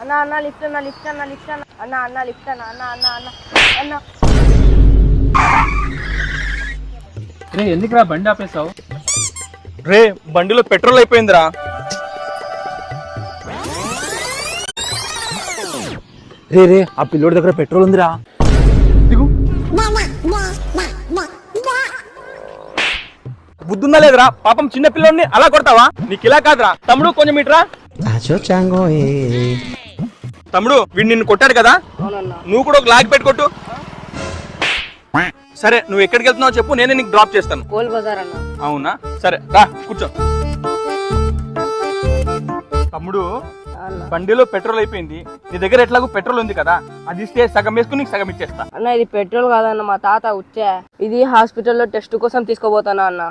అన్న అన్న లిఫ్ట్ అన్న లిఫ్ట్ అన్న లిఫ్ట్ అన్న. అన్న అన్న లిఫ్ట్ అన్న అన్న అన్న అన్న అన్న. రే ఎందుకురా బండి ఆపేసావు రే బండిలో పెట్రోల్ అయిపోయిందిరా. రే రే ఆ పిల్లోడి దగ్గర పెట్రోల్ ఉందిరా. బుద్ధుందా లేదురా? పాపం చిన్న పిల్లోడిని అలా కొడతావా? నీకు ఇలా కాదురా. తమ్ముడు కొంచెం ఇట్రా. తమ్ముడు వీడు నిన్ను కొట్టాడు కదా? నువ్వు కూడా ఒక లాగి పెట్టుకొట్టు. సరే నువ్వు ఎక్కడికి వెళ్తున్నావు చెప్పు నేనే నీకు డ్రాప్ చేస్తాను. కోల్ బజార్ అన్న. అవునా? సరే రా కూర్చో. తమ్ముడు బండిలో పెట్రోల్ అయిపోయింది. నీ దగ్గర ఎట్లాగో పెట్రోల్ ఉంది కదా అది ఇస్తే సగం వేసుకుని నీకు సగం ఇచ్చేస్తా. అన్న ఇది పెట్రోల్ కాదన్న మా తాత వచ్చే ఇది హాస్పిటల్లో టెస్ట్ కోసం తీసుకోబోతానా అన్న?